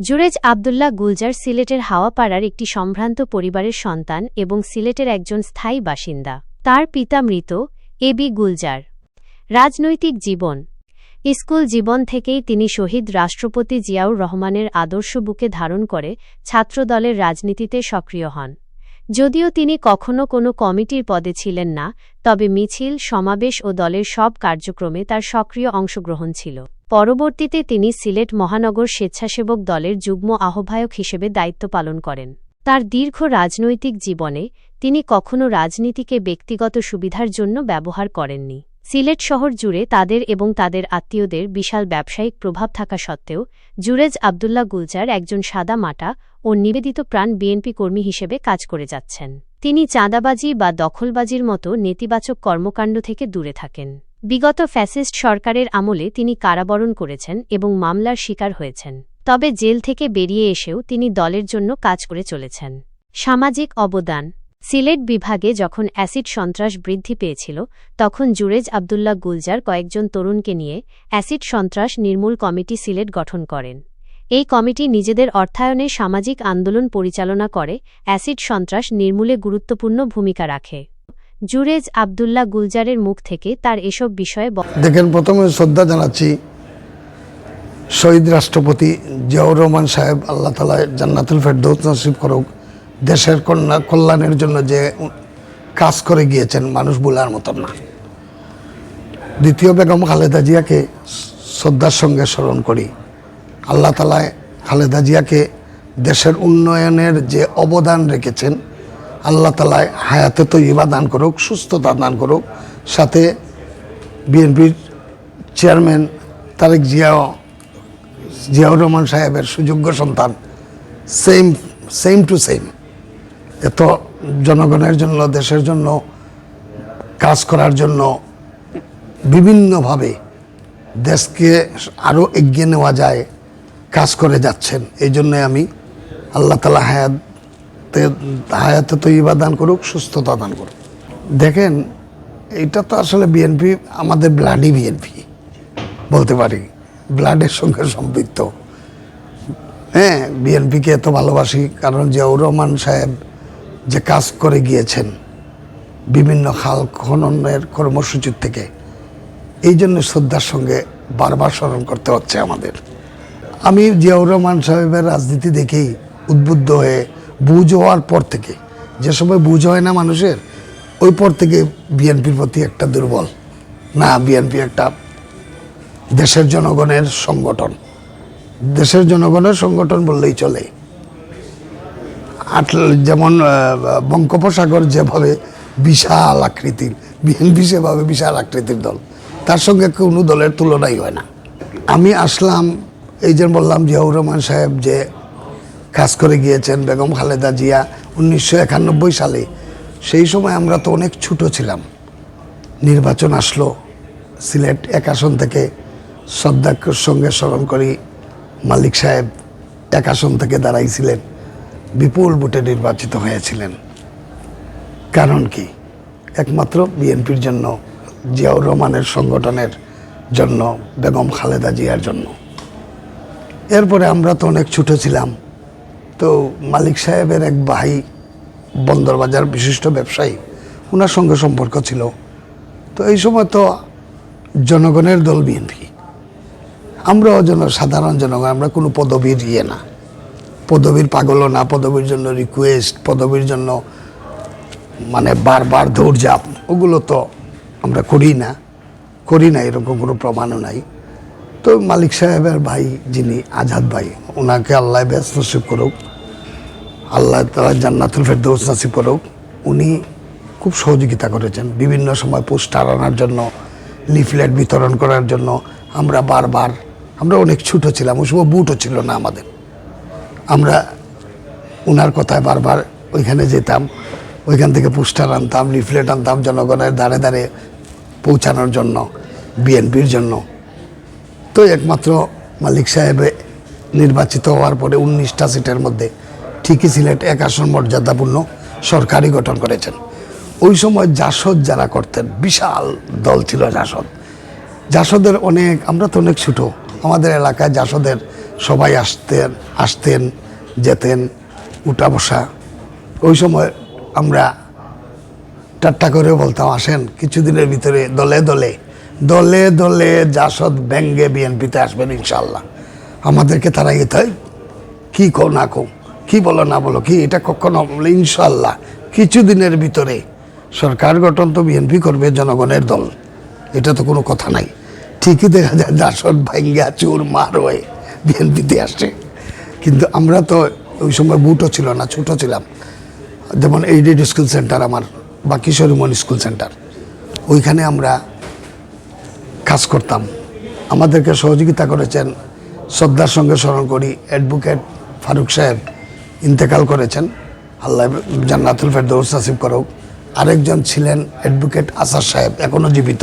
জুরেজ আবদুল্লাহ গুলজার সিলেটের হাওয়াপাড়ার একটি সম্ভ্রান্ত পরিবারের সন্তান এবং সিলেটের একজন স্থায়ী বাসিন্দা। তার পিতা মৃত, এ বি গুলজার। রাজনৈতিক জীবন। স্কুল জীবন থেকেই তিনি শহীদ রাষ্ট্রপতি জিয়াউর রহমানের আদর্শ বুকে ধারণ করে ছাত্রদলের রাজনীতিতে সক্রিয় হন। যদিও তিনি কখনো কোনো কমিটির পদে ছিলেন না, তবে মিছিল, সমাবেশ ও দলের সব কার্যক্রমে তার সক্রিয় অংশগ্রহণ ছিল। পরবর্তীতে তিনি সিলেট মহানগর স্বেচ্ছাসেবক দলের যুগ্ম আহ্বায়ক হিসেবে দায়িত্ব পালন করেন। তার দীর্ঘ রাজনৈতিক জীবনে তিনি কখনো রাজনীতিকে ব্যক্তিগত সুবিধার জন্য ব্যবহার করেননি। সিলেট শহর জুড়ে তাদের এবং তাদের আত্মীয়দের বিশাল ব্যবসায়িক প্রভাব থাকা সত্ত্বেও, জুরেজ আবদুল্লাহ গুলজার একজন সাদা মাটা ও নিবেদিত প্রাণ বিএনপি কর্মী হিসেবে কাজ করে যাচ্ছেন। তিনি চাঁদাবাজি বা দখলবাজির মতো নেতিবাচক কর্মকাণ্ড থেকে দূরে থাকেন। বিগত ফ্যাসিস্ট সরকারের আমলে তিনি কারাবরণ করেছেন এবং মামলার শিকার হয়েছেন। তবে জেল থেকে বেরিয়ে এসেও তিনি দলের জন্য কাজ করে চলেছেন। সামাজিক অবদান সিলেট বিভাগে যখন অ্যাসিড সন্ত্রাস বৃদ্ধি পেয়েছিল, তখন জুরেজ আবদুল্লাহ গুলজার কয়েকজন তরুণকে নিয়ে অ্যাসিড সন্ত্রাস নির্মূল কমিটি সিলেট গঠন করেন। এই কমিটি নিজেদের অর্থায়নে সামাজিক আন্দোলন পরিচালনা করে, অ্যাসিড সন্ত্রাস নির্মূলে গুরুত্বপূর্ণ ভূমিকা রাখে। জুরেজ আবদুল্লাহ গুলজারের মুখ থেকে তার এসব বিষয়ে দেখেন, প্রথমে শ্রদ্ধা জানাচ্ছি শহীদ রাষ্ট্রপতি জিয়াউর রহমান সাহেব, আল্লাহ তালা জান্নাতুল ফেরদৌস নসিব করুক। দেশের কন্যা কল্যাণের জন্য যে কাজ করে গিয়েছেন, মানুষ বলার মতন না। দ্বিতীয় বেগম খালেদা জিয়াকে শ্রদ্ধার সঙ্গে স্মরণ করি। আল্লাহ তালায় খালেদা জিয়াকে দেশের উন্নয়নের যে অবদান রেখেছেন, আল্লাহ তালায় হায়াতে তো ইবা দান করুক, সুস্থতা দান করুক। সাথে বিএনপির চেয়ারম্যান তারেক জিয়াও, জিয়াউর রহমান সাহেবের সুযোগ্য সন্তান সেম সেম টু সেম এত জনগণের জন্য, দেশের জন্য, কাজ করার জন্য বিভিন্নভাবে দেশকে আরও এগিয়ে নেওয়া যায়, কাজ করে যাচ্ছেন। এই জন্যে আমি আল্লাহ তালা হায়াতে হায়াতে তো ইবা দান করুক, সুস্থতা দান করুক। দেখেন এটা তো আসলে বিএনপি আমাদের ব্লাডই বিএনপি বলতে পারি। ব্লাডের সঙ্গে সম্পৃক্ত। হ্যাঁ বিএনপিকে এত ভালোবাসি, কারণ জিয়াউর রহমান সাহেব যে কাজ করে গিয়েছেন বিভিন্ন খাল খননের কর্মসূচির থেকে। এই জন্য শ্রদ্ধার সঙ্গে বারবার স্মরণ করতে হচ্ছে আমাদের। আমি জিয়াউর রহমান সাহেবের রাজনীতি দেখেই উদ্বুদ্ধ হয়ে বুঝ হওয়ার পর থেকে, যে সময় বুঝ হয় না মানুষের, ওই পর থেকে বিএনপির প্রতি একটা দুর্বল। না, বিএনপি একটা দেশের জনগণের সংগঠন। দেশের জনগণের সংগঠন বললেই চলে। আট, যেমন বঙ্গোপসাগর যেভাবে বিশাল আকৃতির, বিএনপি সেভাবে বিশাল আকৃতির দল, তার সঙ্গে কোনো দলের তুলনাই হয় না। আমি আসলাম, এই যে বললাম জিয়াউর রহমান সাহেব যে কাজ করে গিয়েছেন বেগম খালেদা জিয়া উনিশশো একানব্বই সালে, সেই সময় আমরা তো অনেক ছোট ছিলাম। নির্বাচন আসলো, সিলেট এক আসন থেকে শ্রদ্ধার সঙ্গে স্মরণ করি, মালিক সাহেব এক আসন থেকে দাঁড়াইছিলেন বিপুল ভোটে নির্বাচিত হয়েছিলেন। কারণ কি? একমাত্র বিএনপির জন্য, জিয়াউর রহমানের সংগঠনের জন্য, বেগম খালেদা জিয়ার জন্য। এরপরে আমরা তো অনেক ছোট ছিলাম। তো মালিক সাহেবের এক ভাই বন্দরবাজার বিশিষ্ট ব্যবসায়ী ওনার সঙ্গে সম্পর্ক ছিল। তো এই সময় তো জনগণের দল বিএনপি। আমরাও যেন সাধারণ জনগণ, আমরা কোনো পদবীর ইয়ে না। পদবীর পাগলও না, পদবীর জন্য রিকোয়েস্ট পদবীর জন্য মানে বারবার দৌড়ঝাঁপ ওগুলো তো আমরা করি না করি না, এরকম কোনো প্রমাণও নাই। তো মালিক সাহেবের ভাই যিনি আজাদ ভাই, ওনাকে আল্লাহ ব্যস্ত করুক, আল্লাহ তালা জান্নাতুল ফেরদৌস নাসিব করুক, উনি খুব সহযোগিতা করেছেন। বিভিন্ন সময় পোস্টার আনার জন্য, লিফলেট বিতরণ করার জন্য আমরা বারবার, আমরা অনেক ছোটো ছিলাম, ওই সময় বুটও ছিল না আমাদের। আমরা ওনার কথায় বারবার ওইখানে যেতাম, ওইখান থেকে পোস্টার আনতাম, লিফলেট আনতাম জনগণের দাঁড়ে দাঁড়ে পৌঁছানোর জন্য, বিএনপির জন্য। তো একমাত্র মালিক সাহেব নির্বাচিত হওয়ার পরে উনিশটা সিটের মধ্যে ঠিকই সিলেট এক আসন মর্যাদাপূর্ণ সরকারি গঠন করেছেন। ওই সময় জাসদ যারা করতেন, বিশাল দল ছিল জাসদ। জাসদের অনেক, আমরা তো অনেক ছোটো, আমাদের এলাকায় জাসদের সবাই আসতেন আসতেন, যেতেন উঠা বসা ওই সময় আমরা ঠাট্টা করে বলতাম, আসেন, কিছুদিনের ভিতরে দলে দলে দলে দলে জাসদ ব্যঙ্গে বিএনপিতে আসবেন ইনশাল্লাহ আমাদেরকে তারা হয় কী কো না কো কী বলো না বলো, কি এটা কখনো বলে ইনশাল্লাহ কিছুদিনের ভিতরে সরকার গঠন তো বিএনপি করবে, জনগণের দল। এটা তো কোনো কথা নাই। ঠিকই দেখা যায়, জাসদ ভাঙ্গা চুর মার হয়ে বিএনপিতে আসছে। কিন্তু আমরা তো ওই সময় বুটও ছিল না ছোটো ছিলাম। যেমন এইডেড স্কুল সেন্টার আমার, বা কিশোরীমন স্কুল সেন্টার। ওইখানে আমরা কাজ করতাম। আমাদেরকে সহযোগিতা করেছেন শ্রদ্ধার সঙ্গে স্মরণ করি, অ্যাডভোকেট ফারুক সাহেব ইন্তেকাল করেছেন। আল্লাহ জান্নাতুল ফেরদৌস নাসিব করুক। আরেকজন ছিলেন অ্যাডভোকেট আসার সাহেব এখনও জীবিত।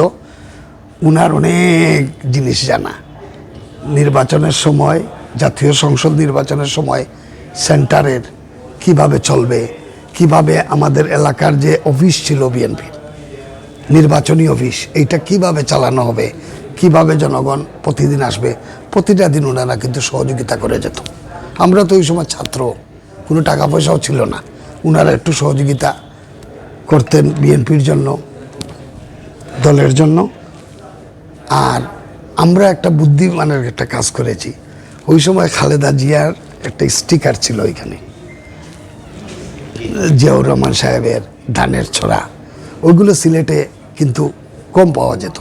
উনার অনেক জিনিস জানা। নির্বাচনের সময়, জাতীয় সংসদ নির্বাচনের সময় সেন্টারের কীভাবে চলবে, কীভাবে আমাদের এলাকার যে অফিস ছিল বিএনপির নির্বাচনী অফিস, এইটা কীভাবে চালানো হবে, কীভাবে জনগণ প্রতিদিন আসবে, প্রতিটা দিন ওনারা কিন্তু সহযোগিতা করে যেত। আমরা তো ওই সময় ছাত্র, কোনো টাকা পয়সাও ছিল না। ওনারা একটু সহযোগিতা করতেন বিএনপির জন্য, দলের জন্য। আর আমরা একটা বুদ্ধিমানের একটা কাজ করেছি। ওই সময় খালেদা জিয়ার একটা স্টিকার ছিল ওইখানে। জিয়াউর রহমান সাহেবের ধানের ছড়া। ওইগুলো সিলেটে কিন্তু কম পাওয়া যেত।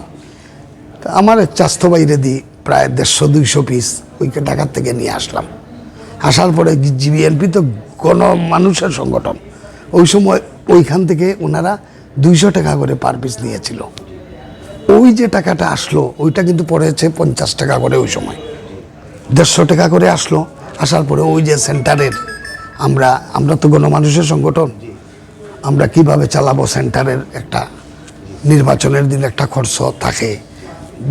তা আমার চাস্ত বাইরে দিই প্রায় দেড়শো, দুইশো পিস ওই ঢাকার থেকে নিয়ে আসলাম। আসার পরে জিবিএনপি তো গণ মানুষের সংগঠন। ওই সময় ওইখান থেকে ওনারা দুইশো টাকা করে পার পিস নিয়েছিল। ওই যে টাকাটা আসলো, ওইটা কিন্তু পড়েছে পঞ্চাশ টাকা করে ওই সময়। দেড়শো টাকা করে আসলো, আসার পরে ওই যে সেন্টারের, আমরা আমরা তো গণমানুষের সংগঠন। আমরা কীভাবে চালাবো সেন্টারের একটা, নির্বাচনের দিন একটা খরচ থাকে,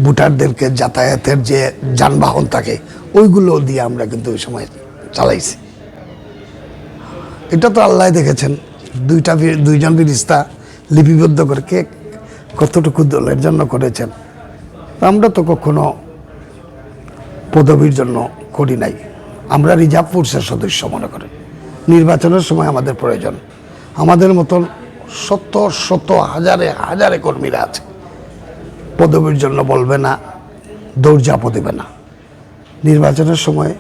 ভোটারদেরকে যাতায়াতের যে যানবাহন থাকে, ওইগুলো দিয়ে আমরা কিন্তু ওই সময় চালাইছি। এটা তো আল্লাহ দেখেছেন, দুইটা দুইজন বিরিস্তা লিপিবদ্ধ করে কে কতটুকু দলের জন্য করেছেন? আমরা তো কখনো পদবীর জন্য করি নাই। আমরা রিজার্ভ ফোর্সের সদস্য মনে করেন। নির্বাচনের সময় আমাদের প্রয়োজন। আমাদের মতন শত শত হাজারে হাজারে কর্মীরা আছে। পদবীর জন্য বলবে না, দৌড়ঝাঁপও দেবে না। নির্বাচনের সময়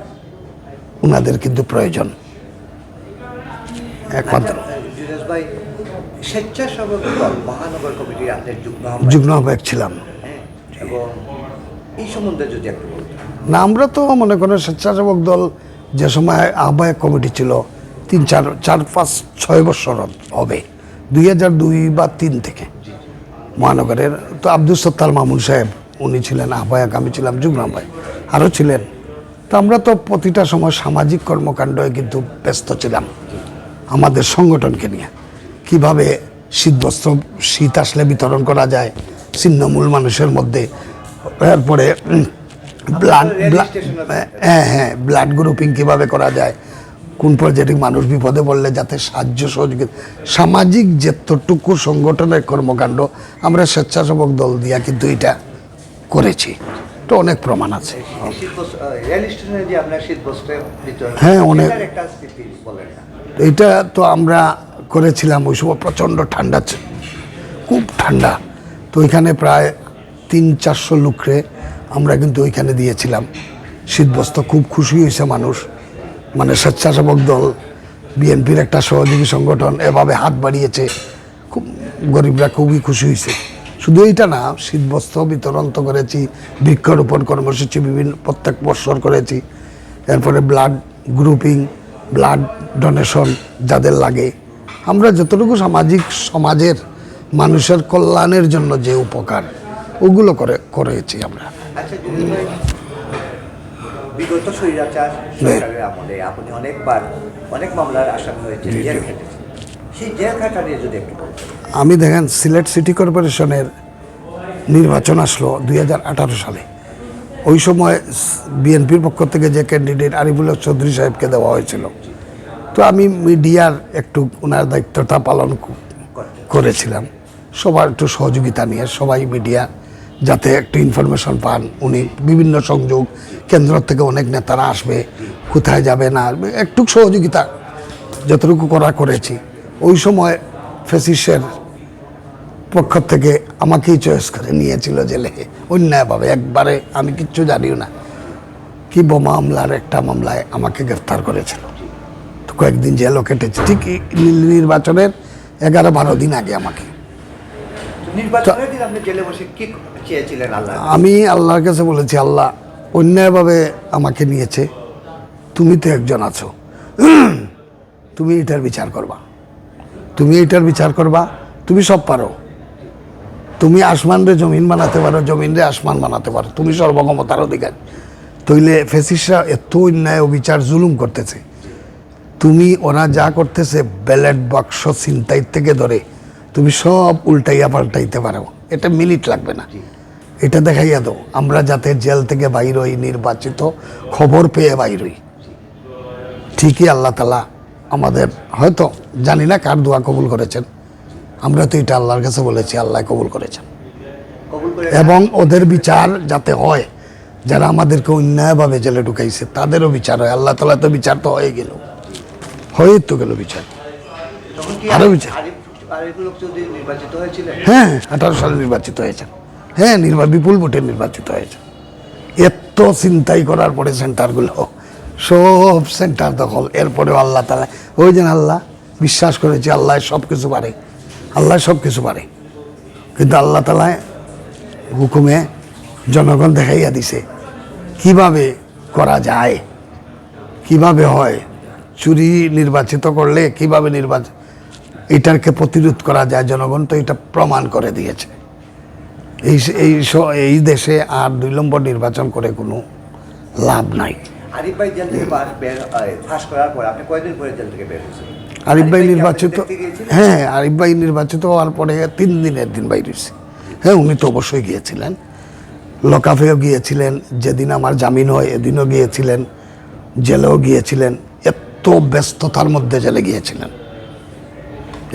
ওনাদের কিন্তু প্রয়োজন। একমাত্র। স্বেচ্ছাসেবক দল মহানগর কমিটির আপনার যুগ্ম যুগ্ম আহ্বায়ক ছিলাম। হ্যাঁ, এবং এই সম্বন্ধে যদি একটু না আমরা তো মনে করেন স্বেচ্ছাসেবক দল যে সময় আহ্বায়ক কমিটি ছিল তিন চার চার পাঁচ ছয় বছর হবে দুই হাজার দুই বা তিন থেকে। মহানগরের তো আব্দুল সত্তার মামুন সাহেব উনি ছিলেন আহ্বায়ক আমি ছিলাম যুগ্ম আহ্বায়ক আরও ছিলেন। তো আমরা তো প্রতিটা সময় সামাজিক কর্মকাণ্ডে কিন্তু ব্যস্ত ছিলাম আমাদের সংগঠনকে নিয়ে। কীভাবে শীতবস্ত্র শীত আসলে বিতরণ করা যায় ছিন্নমূল মানুষের মধ্যে। এরপরে ব্লাড হ্যাঁ হ্যাঁ ব্লাড গ্রুপিং কীভাবে করা যায়? কোন পর্যায়ে মানুষ বিপদে পড়লে যাতে সাহায্য সহযোগিতা সামাজিক যতটুকু সংগঠনের কর্মকাণ্ড আমরা স্বেচ্ছাসেবক দল দিয়া কিন্তু এটা করেছি। তো অনেক প্রমাণ আছে। হ্যাঁ, অনেক। এটা তো আমরা করেছিলাম, ওই সময় প্রচণ্ড ঠান্ডা ছিল, খুব ঠান্ডা। তো ওইখানে প্রায় তিন চারশো লোকরে আমরা কিন্তু ওইখানে দিয়েছিলাম। শীতবস্ত্র, খুব খুশি হয়েছে মানুষ। মানে স্বেচ্ছাসেবক দল, বিএনপির একটা সহযোগী সংগঠন এভাবে হাত বাড়িয়েছে। খুব গরিবরা খুবই খুশি হয়েছে। শুধু এইটা না, শীতবস্ত্র বিতরণ তো করেছি, বৃক্ষরোপণ কর্মসূচি বিভিন্ন, প্রত্যেক বৎসর করেছি। এরপরে ব্লাড গ্রুপিং ব্লাড ডোনেশন যাদের লাগে। আমরা যতটুকু সামাজিক সমাজের মানুষের কল্যাণের জন্য যে উপকার ওগুলো করে করেছি আমরা। আচ্ছা যুনেশ ভাই বিগত স্বৈরাচার সরকারের আমলে আপনি অনেকবার অনেক মামলার আসামি হয়েছে জেল খেটেছেন সেই জেল খাটা নিয়ে যদি একটু আমি দেখেন সিলেট সিটি কর্পোরেশনের নির্বাচন আসলো দুই হাজার আঠারো সালে। ওই সময় বিএনপির পক্ষ থেকে যে ক্যান্ডিডেট আরিফুল হক চৌধুরী সাহেবকে দেওয়া হয়েছিল। তো আমি মিডিয়ার একটু ওনার দায়িত্বটা পালন করেছিলাম। সবার একটু সহযোগিতা নিয়ে সবাই মিডিয়া যাতে একটু ইনফরমেশন পান। উনি বিভিন্ন সংযোগ কেন্দ্র থেকে অনেক নেতারা আসবে, কোথায় যাবে না আসবে, একটু সহযোগিতা যতটুকু করা করেছি। ওই সময় ফেসিসের পক্ষ থেকে আমাকেই চয়েস করে নিয়েছিল জেলে। অন্যায়ভাবে একবারে আমি কিচ্ছু জানিও না। কি বোমা মামলার একটা মামলায় আমাকে গ্রেফতার করেছিল। কয়েকদিন জেলও কেটেছে। ঠিক নির্বাচনের এগারো বারো দিন আগে আমাকে। আমি আল্লাহর কাছে বলেছি আল্লাহ অন্যায়ভাবে আমাকে নিয়েছে। তুমি তো একজন আছো। তুমি এটার বিচার করবা। তুমি এটার বিচার করবা। তুমি সব পারো। তুমি আসমান রে জমিন বানাতে পারো জমিন রে আসমান বানাতে পারো। তুমি সর্বক্ষমতার অধিকার। তইলে ফেসিসরা এত অন্যায় ও বিচার জুলুম করতেছে। তুমি ওরা যা করতেছে ব্যালেট বাক্স ছিনতাই থেকে ধরে তুমি সব উল্টাইয়া পাল্টাইতে পারো। এটা মিনিট লাগবে না। এটা দেখাইয়া দাও। আমরা যাতে জেল থেকে বাইর হই নির্বাচিত খবর পেয়ে বাইর হই। ঠিকই আল্লাহ তালা আমাদের হয়তো জানি না কার দোয়া কবুল করেছেন। আমরা তো এটা আল্লাহর কাছে বলেছি আল্লাহ কবুল করেছেন। এবং ওদের বিচার যাতে হয় যারা আমাদেরকে অন্যায়ভাবে জেলে ঢুকাইছে তাদেরও বিচার হয়। আল্লাহ তালা তো বিচার তো হয়ে গেল। হয়ে তো গেল বিচার। আরও বিচার। হ্যাঁ আঠারো সালে নির্বাচিত হয়েছেন। হ্যাঁ নির্বা বিপুল ভোটে নির্বাচিত হয়েছে এত চিন্তাই করার পরে সেন্টারগুলো সব সেন্টার দখল। এরপরেও আল্লাহ তালা ওই যেন আল্লাহ বিশ্বাস করেছে আল্লাহ সব কিছু পারে। আল্লাহ সব কিছু পারে। কিন্তু আল্লাহ তালায় হুকুমে জনগণ দেখাইয়া দিছে কীভাবে করা যায় কীভাবে হয় চুরি নির্বাচিত করলে কীভাবে নির্বাচন? এটাকে প্রতিরোধ করা যায় জনগণ তো এটা প্রমাণ করে দিয়েছে। এই এই এই দেশে আর দুই নম্বর নির্বাচন করে কোনো লাভ নাই। আরিফ ভাই জেল থেকে বার- বের ফাঁস করার পর আপনি কয়দিন পরে জেল থেকে বের হয়েছেন আরিফ ভাই নির্বাচিত হ্যাঁ আরিফ ভাই নির্বাচিত হওয়ার পরে তিন দিনের দিন বাইরে হ্যাঁ উনি তো অবশ্যই গিয়েছিলেন। লকাফেও গিয়েছিলেন। যেদিন আমার জামিন হয় এদিনও গিয়েছিলেন। জেলেও গিয়েছিলেন। এত ব্যস্ততার মধ্যে জেলে গিয়েছিলেন।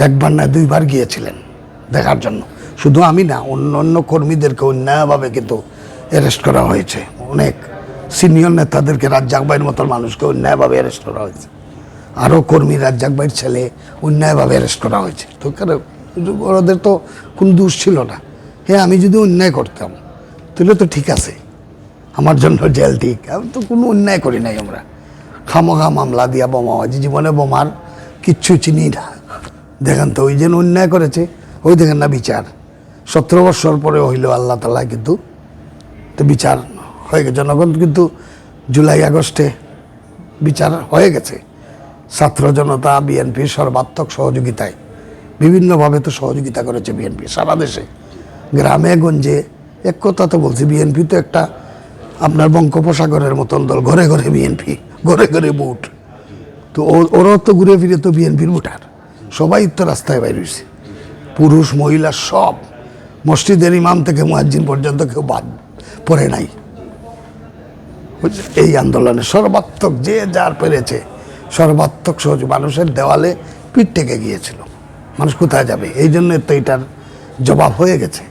একবার না দুইবার গিয়েছিলেন দেখার জন্য। শুধু আমি না, অন্য অন্য কর্মীদেরকে অন্যায়ভাবে কিন্তু অ্যারেস্ট করা হয়েছে। অনেক সিনিয়র নেতাদেরকে, রাজ্জাক ভাইয়ের মতো মানুষকে অন্যায়ভাবে অ্যারেস্ট করা হয়েছে। আরও কর্মী, রাজ্জাক ভাইয়ের ছেলে অন্যায়ভাবে অ্যারেস্ট করা হয়েছে। তো ওদের তো কোনো দোষ ছিল না। হ্যাঁ আমি যদি অন্যায় করতাম, তাহলে তো ঠিক আছে। আমার জন্য জেল ঠিক। আমি তো কোনো অন্যায় করি নাই আমরা। খামোখা মামলা দিয়া বোমা হয়েছে জীবনে বোমার কিচ্ছু চিনি না। দেখেন তো, ওই যেন অন্যায় করেছে, ওই দেখেন না বিচার। সতেরো বছর পরে হইল আল্লাহ তালা কিন্তু তো বিচার হয়ে গেছে। জনগণ কিন্তু জুলাই, আগস্টে বিচার হয়ে গেছে। ছাত্র জনতা বিএনপির সর্বাত্মক সহযোগিতায়। বিভিন্নভাবে তো সহযোগিতা করেছে বিএনপি, সারা দেশে। গ্রামে, গঞ্জে, এক কথা তো বলছি, বিএনপি তো একটা আপনার বঙ্গোপসাগরের মতন দল, ঘরে ঘরে বিএনপি। ঘরে ঘরে বুট তো ও- ওরাও তো ঘুরে ফিরে তো বিএনপির ভোটার। সবাই তো রাস্তায় বাইর হয়েছে। পুরুষ, মহিলা সব। মসজিদের ইমাম থেকে মুয়াজ্জিন পর্যন্ত কেউ বাদ পড়ে নাই। এই আন্দোলনে সর্বাত্মক যে যার পেরেছে, সর্বাত্মক সহজ মানুষের দেওয়ালে পিঠ থেকে গিয়েছিল। মানুষ কোথায় যাবে? এই জন্য তো এটার জবাব হয়ে গেছে।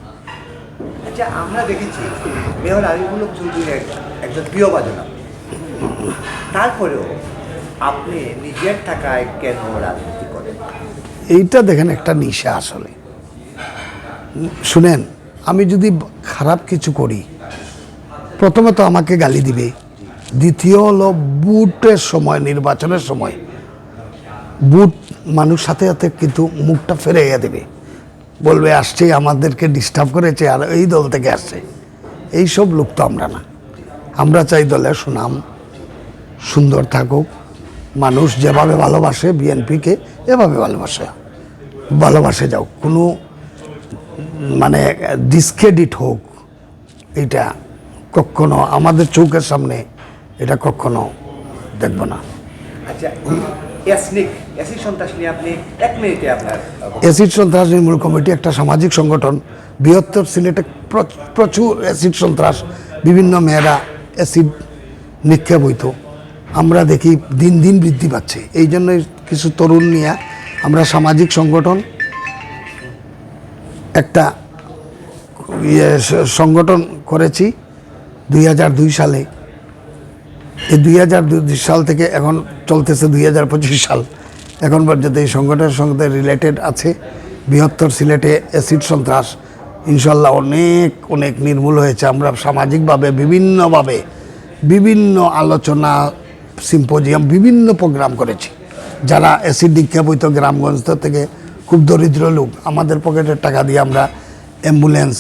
আচ্ছা আমরা দেখেছি, মেয়র আরিফুল চৌধুরী একজন প্রিয় বাজনা তারপরেও আপনি নিজের টাকায় কেন রাজনীতি করেন? এইটা দেখেন একটা নিশা আসলে। শুনেন, আমি যদি খারাপ কিছু করি, প্রথমে তো আমাকে গালি দিবে, দ্বিতীয় হলো বুটের সময়, নির্বাচনের সময়, বুট মানুষ সাথে সাথে কিন্তু মুখটা ফেরাইয়া দেবে। বলবে, আসছে, আমাদেরকে ডিস্টার্ব করেছে, আর এই দল থেকে আসছে। এই সব লোক তো আমরা না। আমরা চাই দলের সুনাম সুন্দর থাকুক। মানুষ যেভাবে ভালোবাসে বিএনপিকে এভাবে ভালোবাসে ভালোবাসে যাও। কোনো মানে ডিসক্রেডিট হোক এটা কখনো আমাদের চৌকের সামনে এটা কখনো দেখব না। আচ্ছা অ্যাসিড সন্ত্রাস নির্মূল কমিটি একটা সামাজিক সংগঠন বৃহত্তর সিলেটে প্রচুর অ্যাসিড সন্ত্রাস বিভিন্ন মেয়েরা অ্যাসিড নিক্ষেপ হইতো। আমরা দেখি দিন দিন বৃদ্ধি পাচ্ছে। এই জন্য কিছু তরুণ নিয়ে আমরা সামাজিক সংগঠন, একটা ইয়ে সংগঠন করেছি দুই হাজার দুই সালে। এই দুই হাজার দুই সাল থেকে এখন চলতেছে দুই হাজার পঁচিশ সাল। এখন পর্যন্ত এই সংগঠনের সঙ্গে রিলেটেড আছে। বৃহত্তর সিলেটে অ্যাসিড সন্ত্রাস। ইনশাল্লাহ অনেক অনেক নির্মূল হয়েছে। আমরা সামাজিকভাবে, বিভিন্নভাবে, বিভিন্ন আলোচনা সিম্পোজিয়াম বিভিন্ন প্রোগ্রাম করেছি। যারা অ্যাসিড নিক্ষেপ হইতো গ্রামগঞ্জ থেকে খুব দরিদ্র লোক আমাদের পকেটের টাকা দিয়ে আমরা অ্যাম্বুলেন্স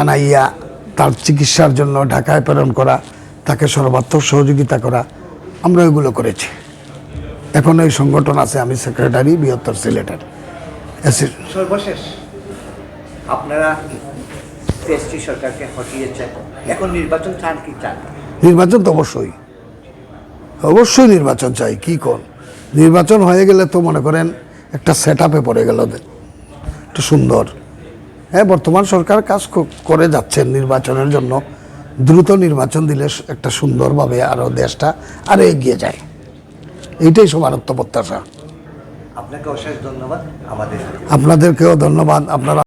আনাইয়া তার চিকিৎসার জন্য ঢাকায় প্রেরণ করা তাকে সর্বাত্মক সহযোগিতা করা আমরা ওইগুলো করেছি। এখন এই সংগঠন আছে আমি সেক্রেটারি বৃহত্তর সিলেটের। অ্যাসিড সর্বশেষ আপনারা সরকারকে হটিয়েছেন। এখন নির্বাচন চান কি চান? নির্বাচন তো অবশ্যই। অবশ্যই নির্বাচন চাই কি কোন? নির্বাচন হয়ে গেলে তো মনে করেন একটা সেট আপে পড়ে গেল একটু সুন্দর। হ্যাঁ বর্তমান সরকার কাজ করে যাচ্ছেন নির্বাচনের জন্য। দ্রুত নির্বাচন দিলে একটা সুন্দরভাবে আরও দেশটা আরও এগিয়ে যায়। এইটাই সবার প্রত্যাশা। আপনাকে অশেষ ধন্যবাদ। আমাদের আপনাদেরকেও ধন্যবাদ। আপনারা